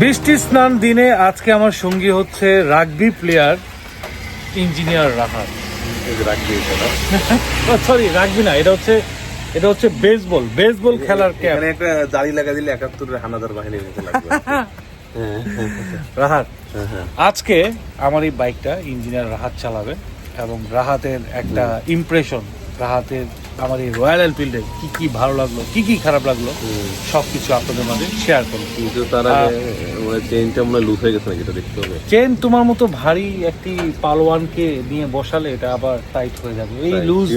বৃষ্টি স্নান দিনে আজকে আমার সঙ্গী হচ্ছে rugby player engineer Rahat? Sorry rugby না এটা হচ্ছে এটা হচ্ছে বেসবল বেসবল খেলার ক্যাপ একটা দাড়ি লাগা দিলে একাত্তরের হানাদার বাহিনীর মতো লাগবে রাহাত। আজকে আমার এই বাইকটা ইঞ্জিনিয়ার রাহাত চালাবে এবং রাহাতের একটা ইমপ্রেশন রাহাতের আমার এই রয়্যাল এনফিল্ডে কি কি ভালো লাগল কি কি খারাপ লাগল হুম। সবকিছু আপনাদের মাঝে শেয়ার করব কিন্তু তার আগে মানে চেইনটা মনে লুজ হয়ে গেছে নাকি এটা দেখতে হবে। চেন তোমার মতো ভারী একটি পালোয়ানকে নিয়ে বসালে এটা আবার টাইট হয়ে যাবে। এই লুজ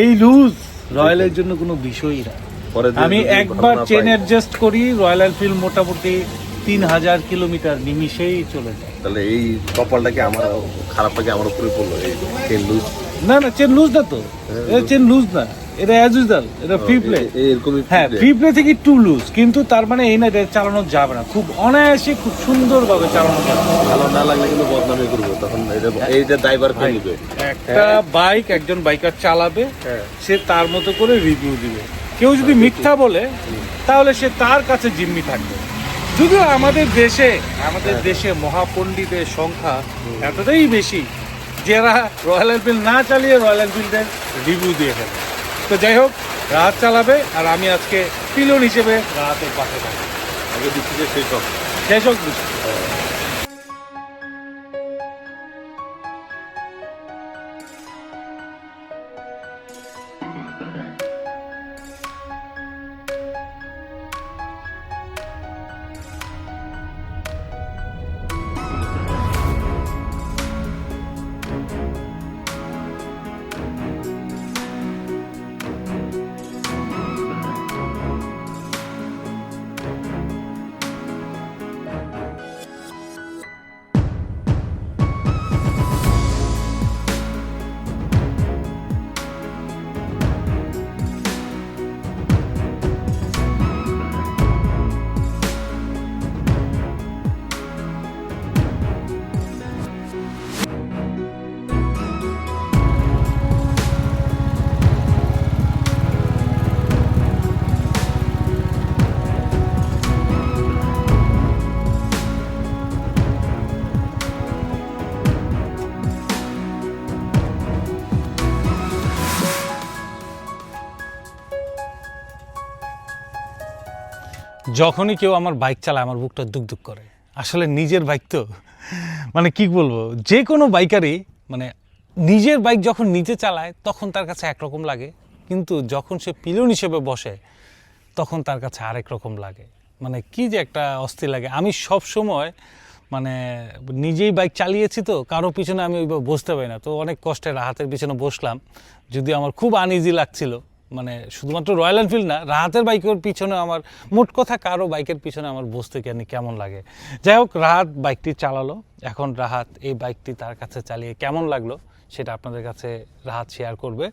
এই লুজ রয়্যালের জন্য কোনো বিষয়ই না। পরে আমি একবার চেন অ্যাডজাস্ট করি রয়্যাল এনফিল্ড মোটামুটি তিন হাজার কিলোমিটার নিমিশেই চলে যায়। তাহলে এই কপালটা কি আমার খারাপটা কি আমার উপরে পড়ল এই চেন লুজ না না চেন লুজ না তো। চেন লুজ না। এটা অ্যাজ এটা ফ্রি প্লে এরকমই হ্যাঁ ফ্রি প্লে থেকে একটু লুজ কিন্তু তার মানে এই না এটা চালানো যাবে না। খুব অনায়াসে খুব সুন্দরভাবে চালানো যাবে। ভালো না লাগলে কিন্তু বদনামি করব তখন এটা এইটা ড্রাইভার কে নিবে। একটা বাইক একজন বাইকার চালাবে হ্যাঁ। সে তার মতো করে রিভিউ দিবে। কেউ যদি মিথ্যা বলে তাহলে সে তার কাছে জিম্মি থাকবে। যদিও আমাদের দেশে আমাদের দেশে মহাপণ্ডিতের সংখ্যা এতটাই বেশি যারা রয়্যাল এনফিল্ড না চালিয়ে রয়্যাল এনফিল্ডের রিভিউ দিয়ে ফেলে। তো যাই হোক রাত চালাবে আর আমি আজকে পিলন হিসেবে রাতের পাশে থাকব। আগে দিচ্ছি যে শেষ হোক। শেষ হোক। যখনই কেউ আমার বাইক চালায়, আমার বুকটা দুক করে। আসলে নিজের বাইক তো। মানে কি বলব? যে কোনো বাইকারই মানে নিজের বাইক যখন নিজে চালায়, তখন তার কাছে একরকম লাগে। কিন্তু যখন সে পিলন হিসেবে বসে, তখন তার কাছে আরেক রকম লাগে। মানে কি যে একটা অস্থির লাগে। আমি সব সময় মানে নিজেই বাইক চালিয়েছি তো, কারও পিছনে আমি ওইভাবে বসতে পারি না। তো অনেক কষ্টে রাহাতের পিছনে বসলাম। যদি আমার খুব আনইজি লাগছিল। মানে শুধুমাত্র রয়্যাল এনফিল্ড না, রাহাতের বাইকের পিছনে আমার, মোট কথা কারও বাইকের পিছনে আমার বসতে কেন কেমন লাগে। যাই হোক, রাহাত বাইকটি চালালো। এখন রাহাত এই বাইকটি তার কাছে চালিয়ে কেমন লাগল সেটা আপনাদের কাছে রাহাত শেয়ার করবে।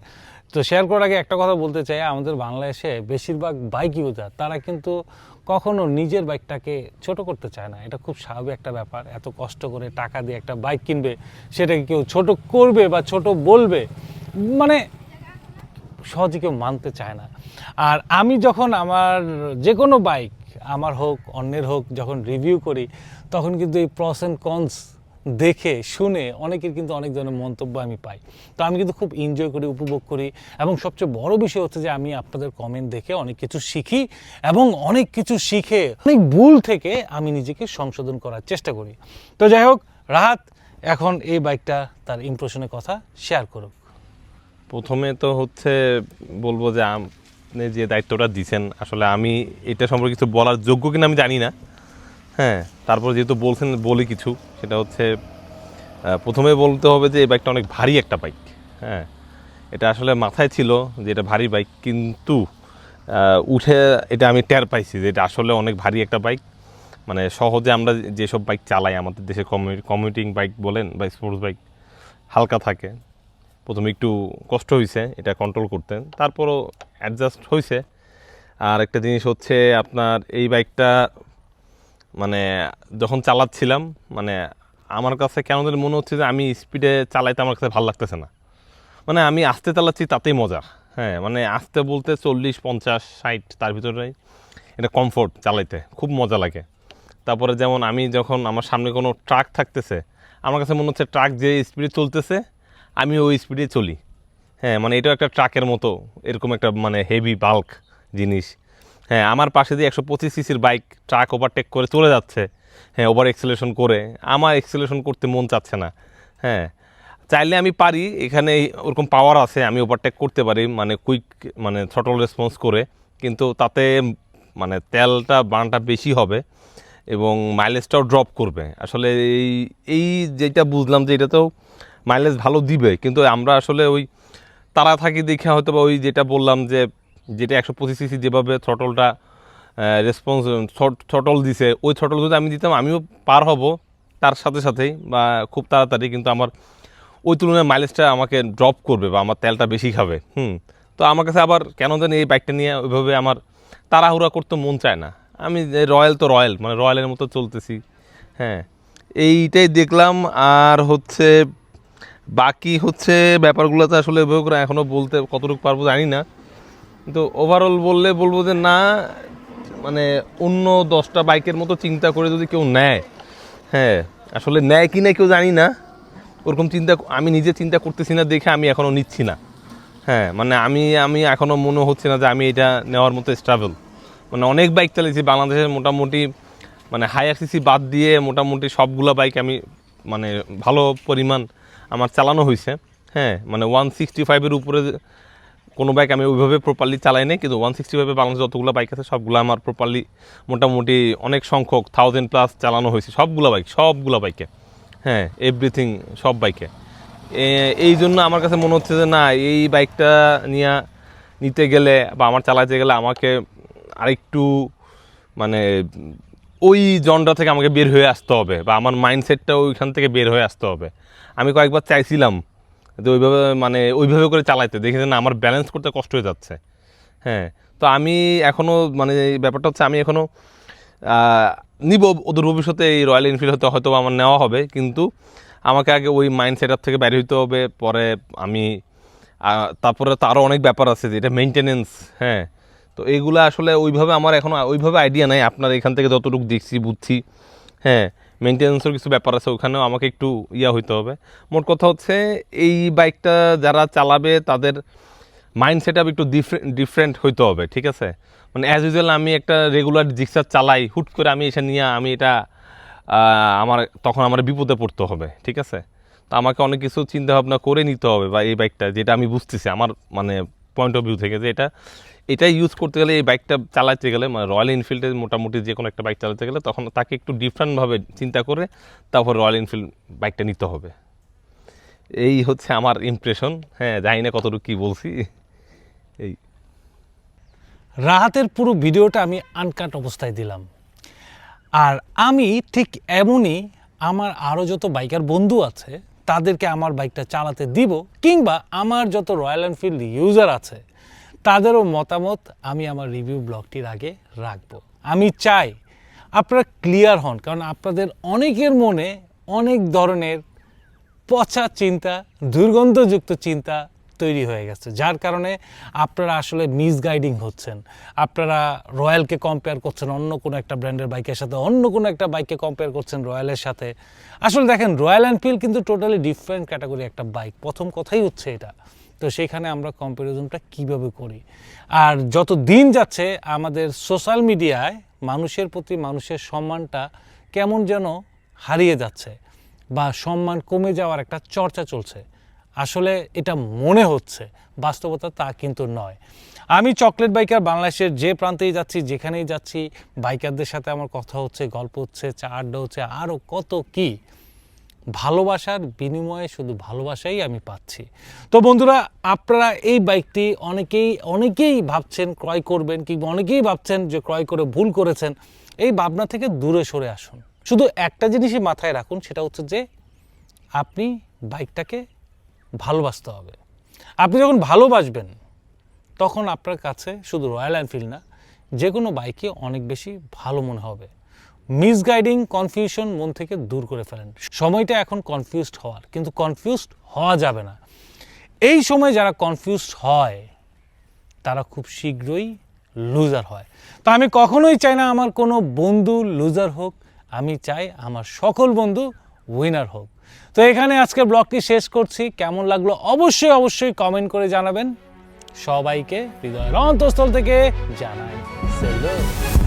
তো শেয়ার করার আগে একটা কথা বলতে চাই, আমাদের বাংলাদেশে বেশিরভাগ বাইক ইউজার তারা কিন্তু কখনো নিজের বাইকটাকে ছোট করতে চায় না। এটা খুব স্বাভাবিক একটা ব্যাপার। এত কষ্ট করে টাকা দিয়ে একটা বাইক কিনবে, সেটাকে কেউ ছোট করবে বা ছোট বলবে মানে সহজে কেউ মানতে চায় না। আর আমি যখন আমার যে কোনো বাইক, আমার হোক, অন্যের হোক, যখন রিভিউ করি, তখন কিন্তু এই প্রস অ্যান্ড কনস দেখে, শুনে অনেকের কিন্তু অনেক ধরনের মন্তব্য আমি পাই। তো আমি কিন্তু খুব এনজয় করি, উপভোগ করি এবং সবচেয়ে বড় বিষয় হচ্ছে যে আমি আপনাদের কমেন্ট দেখে অনেক কিছু শিখি এবং অনেক কিছু শিখে, অনেক ভুল থেকে আমি নিজেকে সংশোধন করার চেষ্টা করি। তো যাই হোক, রাহাত, এখন এই বাইকটা তার ইমপ্রেশনের কথা শেয়ার করুক। প্রথমে তো হচ্ছে বলব যে আপনি যে দায়িত্বটা দিছেন, আসলে আমি এটা সম্পর্কে কিছু বলার যোগ্য কিনা আমি জানি না। হ্যাঁ তারপর যেহেতু বলছেন, বলি কিছু, সেটা হচ্ছে প্রথমে বলতে হবে যে এই বাইকটা অনেক ভারী একটা বাইক হ্যাঁ। এটা আসলে মাথায় ছিল যে এটা ভারী বাইক কিন্তু উঠে এটা আমি টের পাইছি যে এটা আসলে অনেক ভারী একটা বাইক মানে সহজে আমরা যেসব বাইক চালাই, আমাদের দেশে কমিউটিং বাইক বলেন বা স্পোর্টস বাইক হালকা থাকে। প্রথমে একটু কষ্ট হয়েছে এটা কন্ট্রোল করতে। তারপরও অ্যাডজাস্ট হয়েছে আর একটা জিনিস হচ্ছে আপনার এই বাইকটা মানে যখন চালাচ্ছিলাম মানে আমার কাছে কেন যেন মনে হচ্ছে যে আমি স্পিডে চালাইতে আমার কাছে ভালো লাগতেছে না। মানে আমি আস্তে চালাচ্ছি তাতেই মজা। হ্যাঁ মানে আস্তে বলতে চল্লিশ, পঞ্চাশ, ষাট, তার ভিতরে এটা কমফোর্ট চালাইতে, খুব মজা লাগে। তারপরে যেমন আমি যখন আমার সামনে কোনো ট্রাক থাকতেছে, আমার কাছে মনে হচ্ছে ট্রাক যে স্পিডে চলতেছে আমি ওই স্পিডে চলি। হ্যাঁ মানে এটাও একটা ট্রাকের মতো, এরকম একটা মানে হেভি বাল্ক জিনিস। হ্যাঁ আমার পাশে দিয়ে একশো পঁচিশ সিসির বাইক ট্রাক ওভারটেক করে চলে যাচ্ছে। হ্যাঁ ওভার এক্সেলেশন করে। আমার এক্সেলেশন করতে মন চাচ্ছে না। হ্যাঁ চাইলে আমি পারি, এখানে ওরকম পাওয়ার আছে, আমি ওভারটেক করতে পারি মানে কুইক মানে থটল রেসপন্স করে। কিন্তু তাতে মানে তেলটা, বানটা বেশি হবে এবং মাইলেজটাও ড্রপ করবে। আসলে এই এই যেটা বুঝলাম যে এটা তো মাইলেজ ভালো দিবে। কিন্তু আমরা আসলে ওই তারা থাকি দেখে হয়তো বা ওই যেটা বললাম যে, যেটা একশো পঁচিশ সিসি যেভাবে থ্রটলটা রেসপন্স থ্রটল দিছে, ওই থ্রটল যদি আমি দিতাম, আমিও পার হব তার সাথে সাথেই বা খুব তাড়াতাড়ি। কিন্তু আমার ওই তুলনায় মাইলেজটা আমাকে ড্রপ করবে বা আমার তেলটা বেশি খাবে। হুম, তো আমার কাছে আবার কেন জানি এই বাইকটা নিয়ে ওইভাবে আমার তাড়াহুড়া করতে মন চায় না। আমি রয়্যাল তো রয়্যাল মানে রয়্যালের মতো চলতেছি। হ্যাঁ এইটাই দেখলাম। আর হচ্ছে বাকি হচ্ছে ব্যাপারগুলোতে আসলে এভাবে করে এখনও বলতে কতটুকু পারব জানি না। কিন্তু ওভারঅল বললে বলব যে না মানে অন্য দশটা বাইকের মতো চিন্তা করে যদি কেউ নেয় হ্যাঁ আসলে নেয় কি না কেউ জানি না। ওরকম চিন্তা আমি নিজে চিন্তা করতেছি না, দেখে আমি এখনও নিচ্ছি না। হ্যাঁ মানে আমি আমি এখনও মনে হচ্ছে না যে আমি এটা নেওয়ার মতো স্ট্রাভেল মানে অনেক বাইক চালিয়েছি বাংলাদেশের মোটামুটি মানে হায়ার সিসি বাদ দিয়ে মোটামুটি সবগুলো বাইক আমি মানে ভালো পরিমাণ আমার চালানো হয়েছে হ্যাঁ মানে ওয়ান সিক্সটি ফাইভের উপরে কোনো বাইক আমি ওইভাবে প্রপারলি চালাই নাই, কিন্তু ওয়ান সিক্সটি ফাইভে বাংলাদেশে যতগুলো বাইক আছে, সবগুলো আমার প্রপারলি মোটামুটি অনেক সংখ্যক থাউজেন্ড প্লাস চালানো হয়েছে, সবগুলো বাইক সবগুলো বাইকে হ্যাঁ এভরিথিং সব বাইকে এই জন্য আমার কাছে মনে হচ্ছে যে না, এই বাইকটা নিয়ে নিতে গেলে বা আমার চালাতে গেলে আমাকে আরেকটু মানে ওই জনটা থেকে আমাকে বের হয়ে আসতে হবে বা আমার মাইন্ডসেটটা ওইখান থেকে বের হয়ে আসতে হবে। আমি কয়েকবার চাইছিলাম যে ওইভাবে মানে ওইভাবে করে চালাইতে দেখি যে না? আমার ব্যালেন্স করতে কষ্ট হয়ে যাচ্ছে। হ্যাঁ তো আমি এখনও মানে ব্যাপারটা হচ্ছে আমি এখনও নিব ওদের ভবিষ্যতে এই রয়্যাল এনফিল্ড হতে হয়তো আমার নেওয়া হবে, কিন্তু আমাকে আগে ওই মাইন্ড সেট আপ থেকে বাইরে হইতে হবে, পরে আমি তারপরে তো আরও অনেক ব্যাপার আছে, যেটা মেনটেনেন্স হ্যাঁ। তো এইগুলো আসলে ওইভাবে আমার এখনও ওইভাবে আইডিয়া নাই, আপনার এখান থেকে যতটুকু দেখছি, বুঝছি হ্যাঁ। মেনটেন্যান্সের কিছু ব্যাপার আছে, ওখানেও আমাকে একটু ইয়া হইতে হবে। মোট কথা হচ্ছে, এই বাইকটা যারা চালাবে, তাদের মাইন্ড সেট একটু ডিফারেন্ট ডিফারেন্ট হইতে হবে, ঠিক আছে? মানে অ্যাজ ইউজুয়াল আমি একটা রেগুলার জিক্সার চালাই, হুট করে আমি এসে নিয়ে, আমি এটা আমার, তখন আমার বিপদে পড়তে হবে, ঠিক আছে? তো আমাকে অনেক কিছু চিন্তা ভাবনা করে নিতে হবে বা এই বাইকটা, যেটা আমি বুঝতেছি, আমার মানে পয়েন্ট অফ ভিউ থেকে যে এটা এটা ইউজ করতে গেলে এই বাইকটা চালাতে গেলে মানে রয়্যাল এনফিল্ডের মোটামুটি যে কোনো একটা বাইক চালাতে গেলে তখন তাকে একটু ডিফারেন্টভাবে চিন্তা করে তারপর রয়্যাল এনফিল্ড বাইকটা নিতে হবে। এই হচ্ছে আমার ইমপ্রেশন হ্যাঁ জানি না কতটুকু কী বলছি। এই। রাহাতের পুরো ভিডিওটা আমি আনকাট অবস্থায় দিলাম। আর আমি ঠিক এমনই আমার আরও যত বাইকার বন্ধু আছে তাদেরকে আমার বাইকটা চালাতে দিব, কিংবা আমার যত রয়্যাল এনফিল্ড ইউজার আছে, তাদেরও মতামত আমি আমার রিভিউ ব্লগটির আগে রাখব। আমি চাই আপনারা ক্লিয়ার হন, কারণ আপনাদের অনেকের মনে অনেক ধরনের পচা চিন্তা, দুর্গন্ধযুক্ত চিন্তা তৈরি হয়ে গেছে, যার কারণে আপনারা আসলে মিসগাইডিং হচ্ছেন। আপনারা রয়্যালকে কম্পেয়ার করছেন, অন্য কোনো একটা ব্র্যান্ডের বাইকের সাথে, অন্য কোনো একটা বাইককে কম্পেয়ার করছেন রয়্যালের সাথে। আসলে দেখেন রয়্যাল এনফিল্ড কিন্তু টোটালি ডিফারেন্ট ক্যাটাগরি একটা বাইক প্রথম কথাই হচ্ছে এটা। তো সেখানে আমরা কম্প্যারিজনটা কীভাবে করি? আর যত দিন যাচ্ছে, আমাদের সোশ্যাল মিডিয়ায় মানুষের প্রতি মানুষের সম্মানটা কেমন যেন হারিয়ে যাচ্ছে, বা সম্মান কমে যাওয়ার একটা চর্চা চলছে। আসলে এটা মনে হচ্ছে, বাস্তবতা তা কিন্তু নয়। আমি চকলেট বাইকার বাংলাদেশের যে প্রান্তেই যাচ্ছি, যেখানেই যাচ্ছি, বাইকারদের সাথে আমার কথা হচ্ছে, গল্প হচ্ছে, চা আড্ডা হচ্ছে আরও কত কি। ভালোবাসার বিনিময়ে শুধু ভালোবাসাই আমি পাচ্ছি। তো বন্ধুরা, আপনারা এই বাইকটি অনেকেই অনেকেই ভাবছেন ক্রয় করবেন কিংবা অনেকেই ভাবছেন যে ক্রয় করে ভুল করেছেন। এই ভাবনা থেকে দূরে সরে আসুন। শুধু একটা জিনিসই মাথায় রাখুন, সেটা হচ্ছে যে আপনি বাইকটাকে ভালোবাসতে হবে। আপনি যখন ভালোবাসবেন, তখন আপনার কাছে শুধু রয়্যাল এনফিল্ড না যে কোনো বাইকে অনেক বেশি ভালো মনে হবে। মিসগাইডিং কনফিউশন মন থেকে দূর করে ফেলেন। সময়টা এখন কনফিউজড হওয়ার, কিন্তু কনফিউজড হওয়া যাবে না। এই সময় যারা কনফিউজড হয়, তারা খুব শীঘ্রই লুজার হয়। তো আমি কখনোই চাই না আমার কোনো বন্ধু লুজার হোক, আমি চাই আমার সকল বন্ধু উইনার হোক। তো এখানে আজকের ব্লগটি শেষ করছি। কেমন লাগল অবশ্যই অবশ্যই কমেন্ট করে জানাবেন। সবাইকে হৃদয়ের অন্তঃস্থল থেকে জানাই, সেলুট।